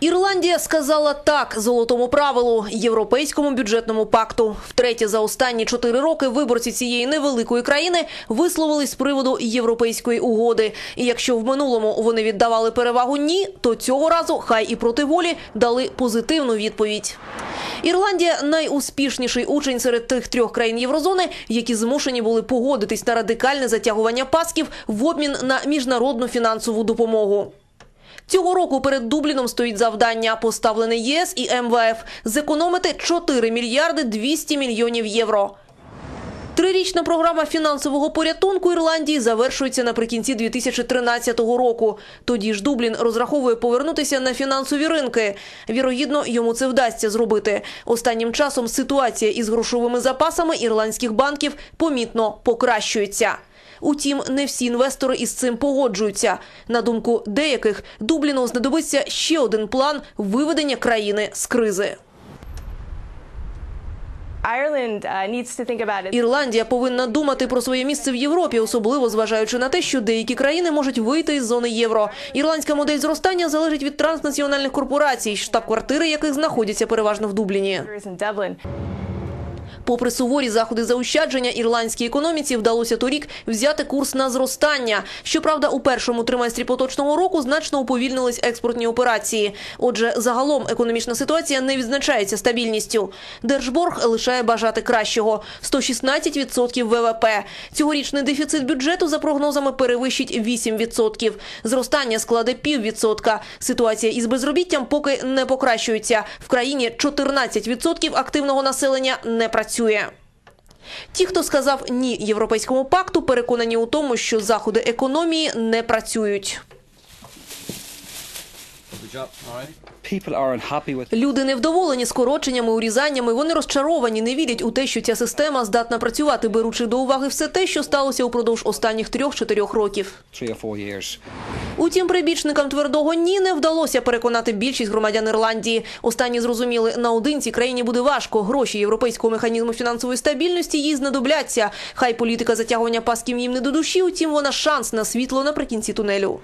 Ірландія сказала так золотому правилу європейському бюджетному пакту. Втретє за останні чотири роки виборці цієї невеликої країни висловились з приводу європейської угоди. І якщо в минулому вони віддавали перевагу ні, то цього разу хай і проти волі дали позитивну відповідь. Ірландія найуспішніший учень серед тих трьох країн Єврозони, які змушені були погодитись на радикальне затягування пасків в обмін на міжнародну фінансову допомогу. Цього року перед Дубліном стоїть завдання, поставлене ЄС і МВФ, зекономити 4 мільярди 200 мільйонів євро. Трирічна програма фінансового порятунку Ірландії завершується наприкінці 2013 року. Тоді ж Дублін розраховує повернутися на фінансові ринки. Вірогідно, йому це вдасться зробити. Останнім часом ситуація із грошовими запасами ірландських банків помітно покращується. Утім, не всі інвестори із цим погоджуються. На думку деяких, Дубліну знадобиться ще один план виведення країни з кризи. Uh. Ірландія повинна думати про своє місце в Європі, особливо зважаючи на те, що деякі країни можуть вийти із зони євро. Ірландська модель зростання залежить від транснаціональних корпорацій, штаб-квартири яких знаходяться переважно в Дубліні. Попри суворі заходи заощадження, ірландській економіці вдалося торік взяти курс на зростання. Щоправда, у першому триместрі поточного року значно уповільнились експортні операції. Отже, загалом економічна ситуація не відзначається стабільністю. Держборг лишає бажати кращого – 116% ВВП. Цьогорічний дефіцит бюджету за прогнозами перевищить 8%. Зростання складе піввідсотка. Ситуація із безробіттям поки не покращується. В країні 14% активного населення не працює. Ті, хто сказав ні європейському пакту, переконані у тому, що заходи економії не працюють. Люди невдоволені скороченнями, урізаннями. Вони розчаровані, не вірять у те, що ця система здатна працювати, беручи до уваги все те, що сталося упродовж останніх трьох-чотирьох років. Утім, прибічникам твердого ні не вдалося переконати більшість громадян Ірландії. Останні зрозуміли, наодинці країні буде важко. Гроші європейського механізму фінансової стабільності їй знадобляться. Хай політика затягування пасків їм не до душі, утім вона шанс на світло наприкінці тунелю.